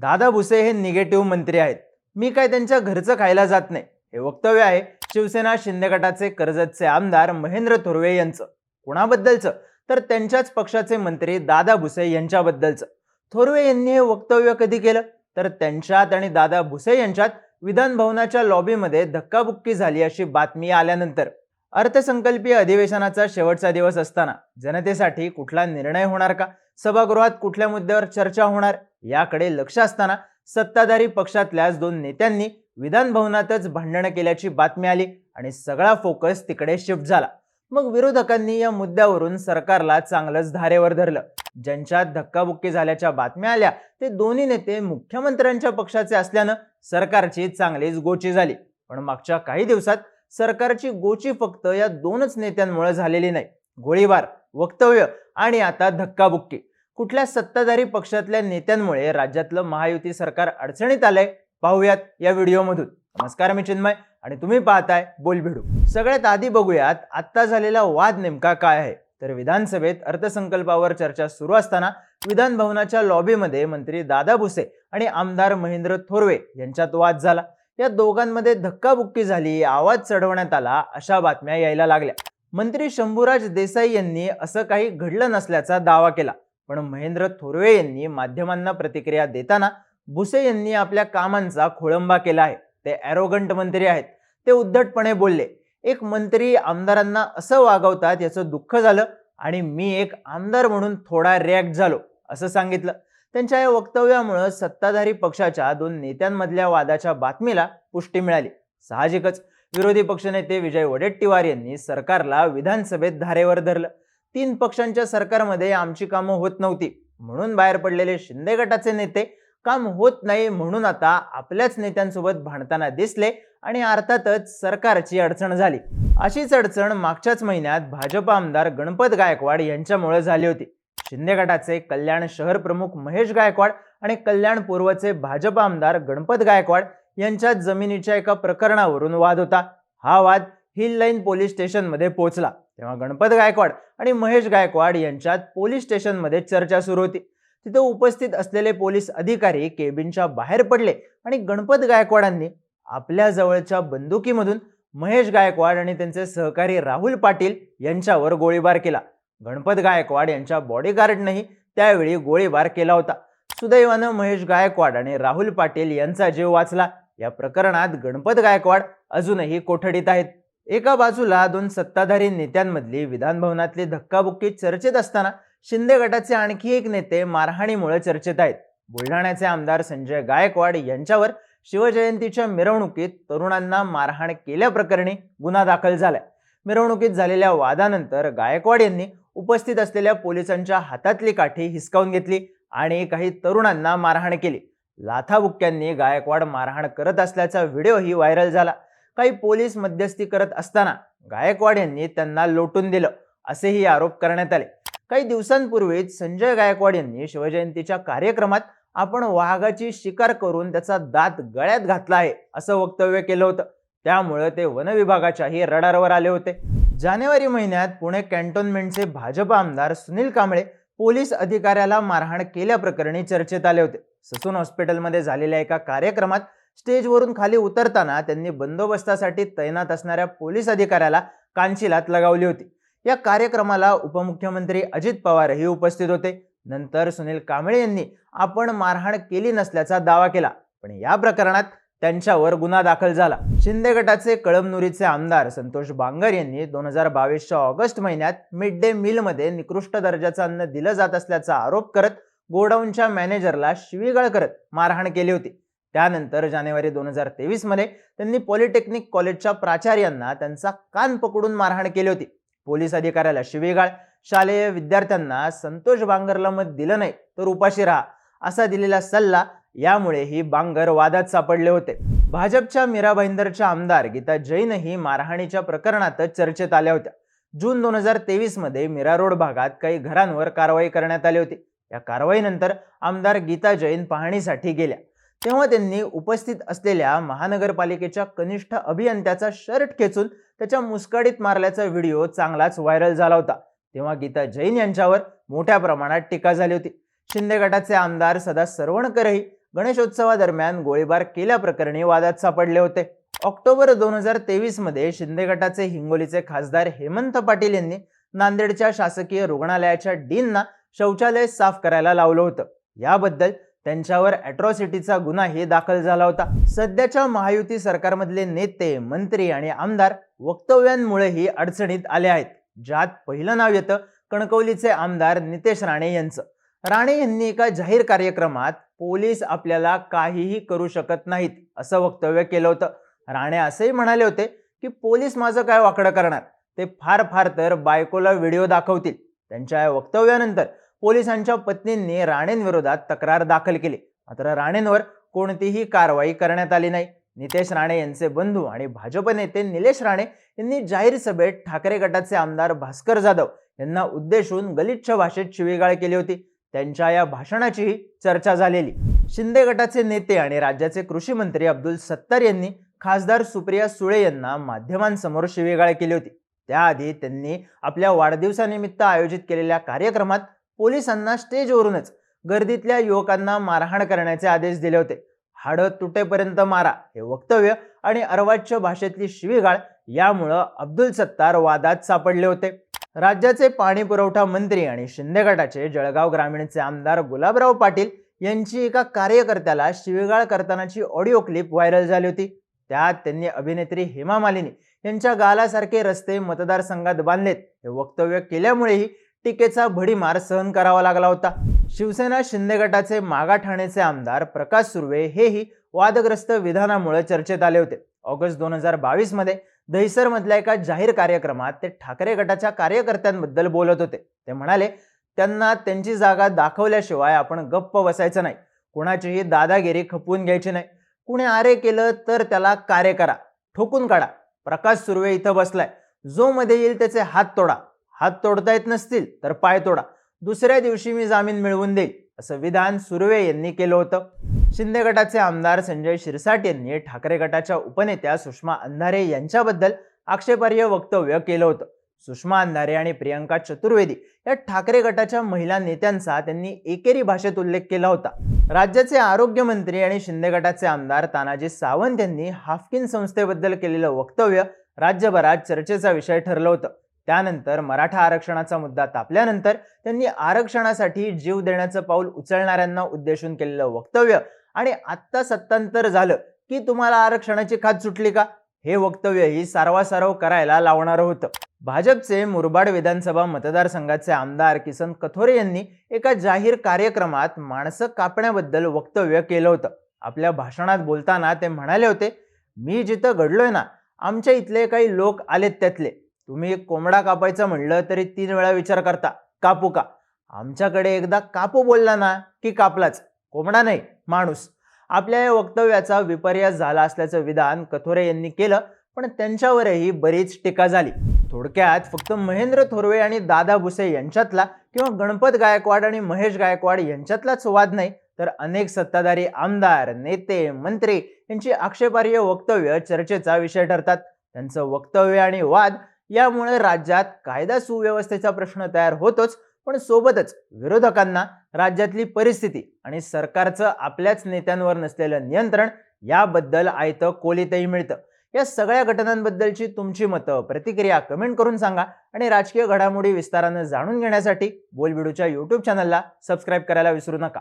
दादा भुसे हे निगेटिव्ह मंत्री आहेत. मी काय त्यांच्या घरचं खायला जात नाही. हे वक्तव्य आहे शिवसेना शिंदे गटाचे कर्जतचे आमदार महेंद्र थोरवे यांचं कुणाबद्दलचं? तर त्यांच्याच पक्षाचे मंत्री दादा भुसे यांच्याबद्दलचं. थोरवे यांनी हे वक्तव्य कधी केलं? तर त्यांच्यात आणि दादा भुसे यांच्यात विधान भवनाच्या लॉबीमध्ये धक्काबुक्की झाली अशी बातमी आल्यानंतर. अर्थसंकल्पीय अधिवेशनाचा शेवटचा दिवस असताना जनतेसाठी कुठला निर्णय होणार का? सभागृहात कुठल्या मुद्द्यावर चर्चा होणार? याकडे लक्ष असताना सत्ताधारी पक्षातल्याच दोन नेत्यांनी विधान भवनातच भांडणं केल्याची बातमी आली आणि सगळा फोकस तिकडे शिफ्ट झाला. मग विरोधकांनी या मुद्द्यावरून सरकारला चांगलंच धारेवर धरलं. ज्यांच्यात धक्काबुक्की झाल्याच्या बातम्या आल्या ते दोन्ही नेते मुख्यमंत्र्यांच्या पक्षाचे असल्यानं सरकारची चांगलीच गोची झाली. पण मागच्या काही दिवसात सरकारची गोची फक्त या दोनच नेत्यांमुळे झालेली नाही. गोळीबार वक्तव्य आणि आता धक्काबुक्की. कुठल्या सत्ताधारी पक्षातल्या नेत्यांमुळे राज्यातलं महायुती सरकार अडचणीत आलंय? पाहूयात या व्हिडिओमधून. नमस्कार मी चिन्मय आणि तुम्ही पाहताय बोलभिडू सगळ्यात आधी बघूयात आत्ता झालेला वाद नेमका काय आहे? तर विधानसभेत अर्थसंकल्पावर चर्चा सुरू असताना विधान भवनाच्या लॉबीमध्ये मंत्री दादा भुसे आणि आमदार महेंद्र थोरवे यांच्यात वाद झाला. या दोघांमध्ये धक्काबुक्की झाली आवाज चढवण्यात आला अशा बातम्या यायला लागल्या. मंत्री शंभूराज देसाई यांनी असं काही घडलं नसल्याचा दावा केला. पण महेंद्र थोरवे यांनी माध्यमांना प्रतिक्रिया देताना भुसे यांनी आपल्या कामांचा खोळंबा केला आहे. ते ॲरोगंट मंत्री आहेत. ते उद्धटपणे बोलले एक मंत्री आमदारांना असं वागवतात याचं दुःख झालं आणि मी एक आमदार म्हणून थोडा रिॲक्ट झालो असं सांगितलं. त्यांच्या या वक्तव्यामुळं सत्ताधारी पक्षाच्या दोन नेत्यांमधल्या वादाच्या बातमीला पुष्टी मिळाली. साहजिकच विरोधी पक्षनेते विजय वडेट्टीवार यांनी सरकारला विधानसभेत धारेवर धरलं. तीन पक्षांच्या सरकारमध्ये आमची कामं होत नव्हती. म्हणून बाहेर पडलेले शिंदे गटाचे नेते काम होत नाही म्हणून आता आपल्याच नेत्यांसोबत भांडताना दिसले आणि अर्थातच सरकारची अडचण झाली. अशीच अडचण मागच्याच महिन्यात भाजप आमदार गणपत गायकवाड यांच्यामुळे झाली होती. शिंदे गटाचे कल्याण शहर प्रमुख महेश गायकवाड आणि कल्याण पूर्वचे भाजप आमदार गणपत गायकवाड यांच्यात जमिनीच्या एका प्रकरणावरून वाद होता. हा वाद हिल लाईन पोलीस स्टेशनमध्ये पोहोचला. तेव्हा गणपत गायकवाड आणि महेश गायकवाड यांच्यात पोलीस स्टेशनमध्ये चर्चा सुरू होती. तिथे उपस्थित असलेले पोलीस अधिकारी केबिनच्या बाहेर पडले आणि गणपत गायकवाडांनी आपल्या जवळच्या बंदुकीमधून महेश गायकवाड आणि त्यांचे सहकारी राहुल पाटील यांच्यावर गोळीबार केला. गणपत गायकवाड यांच्या बॉडीगार्डनंही त्यावेळी गोळीबार केला होता. सुदैवानं महेश गायकवाड आणि राहुल पाटील यांचा जीव वाचला. या प्रकरणात गणपत गायकवाड अजूनही कोठडीत आहेत. एका बाजूला दोन सत्ताधारी नेत्यांमधली विधानभवनातली धक्काबुक्की चर्चेत असताना शिंदे गटाचे आणखी एक नेते मारहाणीमुळे चर्चेत आहेत. बुलढाण्याचे आमदार संजय गायकवाड यांच्यावर शिवजयंतीच्या मिरवणुकीत तरुणांना मारहाण केल्याप्रकरणी गुन्हा दाखल झालाय. मिरवणुकीत झालेल्या वादानंतर गायकवाड यांनी उपस्थित असलेल्या पोलिसांच्या हातातली काठी हिसकावून घेतली आणि काही तरुणांना मारहाण केली. लाथाबुक्क्यांनी गायकवाड मारहाण करत असल्याचा व्हिडिओही व्हायरल झाला. काही पोलीस मध्यस्थी करत असताना गायकवाड यांनी त्यांना लोटून दिलं असेही आरोप करण्यात आले. काही दिवसांपूर्वीच संजय गायकवाड यांनी शिवजयंतीच्या कार्यक्रमात आपण वाघाची शिकार करून त्याचा दात गळ्यात घातला आहे असं वक्तव्य केलं होतं. त्यामुळं ते वन विभागाच्याही रडारवर आले होते. जानेवारी महिन्यात पुणे कॅन्टोन्मेंटचे भाजप आमदार सुनील कांबळे पोलीस अधिकाऱ्याला मारहाण केल्याप्रकरणी चर्चेत आले होते. ससून हॉस्पिटलमध्ये झालेल्या एका कार्यक्रमात स्टेजवरून खाली उतरताना त्यांनी बंदोबस्तासाठी तैनात असणाऱ्या पोलीस अधिकाऱ्याला कांचिलात लगावली होती. या कार्यक्रमाला उपमुख्यमंत्री अजित पवारही उपस्थित होते. नंतर सुनील कांबळे यांनी आपण मारहाण केली नसल्याचा दावा केला. पण या प्रकरणात त्यांच्यावर गुन्हा दाखल झाला. शिंदे गटाचे कळमनुरीचे आमदार संतोष बांगर यांनी दोन हजार बावीसच्या ऑगस्ट महिन्यात मिड डे मीलमध्ये निकृष्ट दर्जाचं अन्न दिलं जात असल्याचा आरोप करत गोडाऊनच्या मॅनेजरला शिवीगाळ करत मारहाण केली होती. त्यानंतर जानेवारी दोन हजार तेवीसमध्ये त्यांनी पॉलिटेक्निक कॉलेजच्या प्राचार्यांना त्यांचा कान पकडून मारहाण केली होती. पोलीस अधिकाऱ्याला शिवीगाळ शालेय विद्यार्थ्यांना संतोष बांगरला मत दिलं नाही तर उपाशी राहा असा दिलेला सल्ला यामुळे ही बांगर वादात सापडले होते. भाजपच्या मीरा भाईंदरच्या आमदार गीता जैनही मारहाणीच्या प्रकरणातच चर्चेत आल्या होत्या. जून दोन हजार तेवीसमध्ये मीरा रोड भागात काही घरांवर कारवाई करण्यात आली होती. या कारवाईनंतर आमदार गीता जैन पाहणीसाठी गेल्या. तेव्हा त्यांनी उपस्थित असलेल्या महानगरपालिकेच्या कनिष्ठ अभियंत्याचा शर्ट खेचून त्याच्या मुस्काडीत मारल्याचा व्हिडिओ चांगलाच व्हायरल झाला होता. तेव्हा गीता जैन यांच्यावर मोठ्या प्रमाणात टीका झाली होती. शिंदे गटाचे आमदार सदा सरवणकरही गणेशोत्सवादरम्यान गोळीबार केल्याप्रकरणी वादात सापडले होते. ऑक्टोबर दोन हजार तेवीसमध्ये शिंदे गटाचे हिंगोलीचे खासदार हेमंत पाटील यांनी नांदेडच्या शासकीय रुग्णालयाच्या डीनना शौचालय साफ करायला लावलं होतं. याबद्दल त्यांच्यावर अॅट्रॉसिटीचा गुन्हाही दाखल झाला होता. सध्याच्या महायुती सरकारमधले नेते मंत्री आणि आमदार वक्तव्यांमुळेही अडचणीत आले आहेत. ज्यात पहिलं नाव येतं कणकवलीचे आमदार नितेश राणे यांचं. राणे यांनी एका जाहीर कार्यक्रमात पोलीस आपल्याला काहीही करू शकत नाहीत असं वक्तव्य केलं होतं. राणे असेही म्हणाले होते की पोलीस माझं काय वाकडं करणार? ते फार फार तर बायकोला व्हिडिओ दाखवतील. त्यांच्या या वक्तव्यानंतर पोलिसांच्या पत्नींनी राणेंविरोधात तक्रार दाखल केली. मात्र राणेंवर कोणतीही कारवाई करण्यात आली नाही. नितेश राणे यांचे बंधू आणि भाजप नेते निलेश राणे यांनी जाहीर सभेत ठाकरे गटाचे आमदार भास्कर जाधव यांना उद्देशून गलिच्छ भाषेत शिवीगाळ केली होती. त्यांच्या या भाषणाचीही चर्चा झालेली. शिंदे गटाचे नेते आणि राज्याचे कृषी मंत्री अब्दुल सत्तार यांनी खासदार सुप्रिया सुळे यांना माध्यमांसमोर शिवीगाळ केली होती. त्याआधी त्यांनी आपल्या वाढदिवसानिमित्त आयोजित केलेल्या कार्यक्रमात पोलिसांना स्टेजवरूनच गर्दीतल्या युवकांना मारहाण करण्याचे आदेश दिले होते. हाडं तुटेपर्यंत मारा हे वक्तव्य आणि अर्वाच्य भाषेतली शिवीगाळ यामुळं अब्दुल सत्तार वादात सापडले होते. राज्याचे पाणी पुरवठा मंत्री आणि शिंदे गटाचे जळगाव ग्रामीणचे आमदार गुलाबराव पाटील यांची एका कार्यकर्त्याला शिवीगाळ करतानाची ऑडिओ क्लिप व्हायरल झाली होती. त्यात त्यांनी अभिनेत्री हेमा मालिनी यांच्या गालासारखे रस्ते मतदारसंघात बांधलेत. हे वक्तव्य केल्यामुळेही टीकेचा भडीमार सहन करावा लागला होता. शिवसेना शिंदे गटाचे मागा ठाण्याचे आमदार प्रकाश सुर्वे हेही वादग्रस्त विधानामुळे चर्चेत आले होते. ऑगस्ट दोन हजार बावीसमध्ये दहिसर मधल्या एका जाहीर कार्यक्रमात ते ठाकरे गटाच्या कार्यकर्त्यांबद्दल बोलत होते. ते म्हणाले त्यांना त्यांची जागा दाखवल्याशिवाय आपण गप्प बसायचं नाही. कुणाचीही दादागिरी खपवून घ्यायची नाही. कुणी आरे केलं तर त्याला कार्य करा. ठोकून काढा. प्रकाश सुर्वे इथं बसलाय. जो मध्ये येईल त्याचे हात तोडा. हात तोडता येत नसतील तर पाय तोडा. दुसऱ्या दिवशी मी जामीन मिळवून देईल. असं विधान सुर्वे यांनी केलं होतं. शिंदे गटाचे आमदार संजय शिरसाट यांनी ठाकरे गटाच्या उपनेत्या सुषमा अंधारे यांच्याबद्दल आक्षेपार्ह वक्तव्य केलं होतं. सुषमा अंधारे आणि प्रियंका चतुर्वेदी या ठाकरे गटाच्या महिला नेत्यांचा त्यांनी एकेरी भाषेत उल्लेख केला होता. राज्याचे आरोग्यमंत्री आणि शिंदे गटाचे आमदार तानाजी सावंत यांनी हाफकिन संस्थेबद्दल केलेलं वक्तव्य राज्यभरात चर्चेचा विषय ठरलं होतं. त्यानंतर मराठा आरक्षणाचा मुद्दा तापल्यानंतर त्यांनी आरक्षणासाठी जीव देण्याचं पाऊल उचलणाऱ्यांना उद्देशून केलेलं वक्तव्य आणि आत्ता सत्तांतर झालं की तुम्हाला आरक्षणाची खात सुटली का? हे वक्तव्यही सारवासारव करायला लावणारं होतं. भाजपचे मुरबाड विधानसभा मतदारसंघाचे आमदार किसन कथोरे यांनी एका जाहीर कार्यक्रमात माणसं कापण्याबद्दल वक्तव्य केलं होतं. आपल्या भाषणात बोलताना ते म्हणाले होते मी जिथं घडलोय ना आमच्या इथले काही लोक आलेत त्यातले. तुम्ही कोंबडा कापायचं म्हणलं तरी तीन वेळा विचार करता. कापू का? आमच्याकडे एकदा कापू बोलला ना की कापलाच. कोंबडा नाही माणूस. आपल्या या वक्तव्याचा विपर्यास झाला असल्याचं विधान कथोरे यांनी केलं पण त्यांच्यावरही बरीच टीका झाली. थोडक्यात फक्त महेंद्र थोरवे आणि दादा भुसे यांच्यातला किंवा गणपत गायकवाड आणि महेश गायकवाड यांच्यातलाच वाद नाही तर अनेक सत्ताधारी आमदार नेते मंत्री यांची आक्षेपार्ह वक्तव्य चर्चेचा विषय ठरतात. त्यांचं वक्तव्य आणि वाद यामुळे राज्यात कायदा सुव्यवस्थेचा प्रश्न तयार होतोच पण सोबतच विरोधकांना राज्यातली परिस्थिती आणि सरकारचं आपल्याच नेत्यांवर नसलेलं नियंत्रण याबद्दल आयतं कोलीतही मिळतं. या सगळ्या घटनांबद्दलची तुमची मतं प्रतिक्रिया कमेंट करून सांगा आणि राजकीय घडामोडी विस्तारानं जाणून घेण्यासाठी बोलबिडूच्या यूट्यूब चॅनलला सबस्क्राईब करायला विसरू नका.